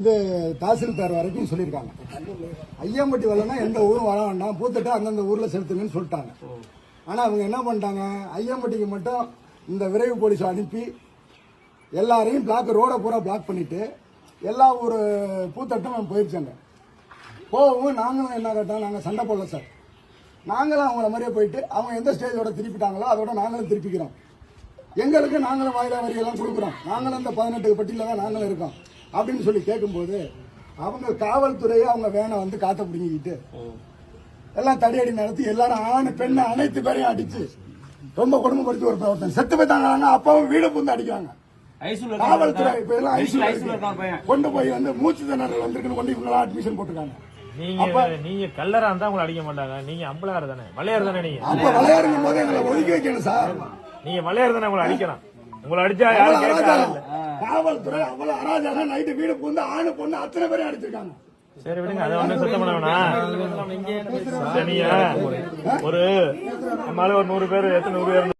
இந்த தாசில்தார் வரைக்கும் சொல்லியிருக்காங்க. ஐயம்பட்டி வரலன்னா எந்த ஊரும் வர வேண்டாம். பூத்தட்டை அந்தந்த ஊரில் செலுத்துங்கன்னு சொல்லிட்டாங்க. ஆனால் அவங்க என்ன பண்ணிட்டாங்க? ஐயம்பட்டிக்கு மட்டும் இந்த விரைவு போலீஸை அனுப்பி எல்லாரையும் பிளாக் ரோடை பூரா பிளாக் பண்ணிட்டு எல்லா ஊர் பூத்தட்டும் போயிருச்சாங்க. போகவும் நாங்களும் என்ன கேட்டோம்? நாங்கள் சண்டை போடல சார். நாங்களும் அவங்கள மாதிரியே போயிட்டு அவங்க எந்த ஸ்டேஜோட திருப்பிட்டாங்களோ அதோட நாங்களும் திருப்பிக்கிறோம். எங்களுக்கு நாங்களும் வாயிலா வரியெல்லாம் கொடுக்குறோம். நாங்களும் இந்த பதினெட்டு பட்டியலில் தான் நாங்களும் இருக்கோம். அப்படின்னு சொல்லி கேட்கும்போது அவங்க காவல்துறையை அவங்க வேனை வந்து காத்த பிடிங்கிக்கிட்டு எல்லாம் தடியடி நடத்தி எல்லாரும் ஆண் பெண்ணு அனைத்து பேரையும் அடிச்சு ரொம்ப கொடுமைப்படுத்தி ஒரு ஒருத்தன் செத்து போயிட்டாங்க அப்பாவும் வீடு புந்து அடிக்கிறாங்க. காவல்துறை இப்ப எல்லாம் ஐசூல கொண்டு போய் வந்து மூச்சு திணறல் வந்திருக்குன்னு கொண்டு இவங்க அட்மிஷன் போட்டிருக்காங்க. நீங்க நீங்க கல்லரா இருந்தா உங்களை அடிக்க மாட்டாங்க. நீங்க அம்பளார் தானே. மலையார் தானே நீங்க? அப்ப விளையாடுங்க போது எங்களை ஒதுக்கி வைக்கணும் சார். நீங்க மலையார் தானே உங்களை அடிக்கலாம் உங்களை அடிச்சா யாரும் காவல்துறை அவ்வளவு அராஜகம். நைட்டு வீடு புகுந்து ஆணு பொண்ணு அத்தனை பேரும் அடிச்சிருக்காங்க. சரி விடுங்க அதை ஒண்ணும் சுத்தம் பண்ண வேணாம். நீங்க ஒரு நம்மளால ஒரு நூறு பேர் எத்தனை நூறு பேர்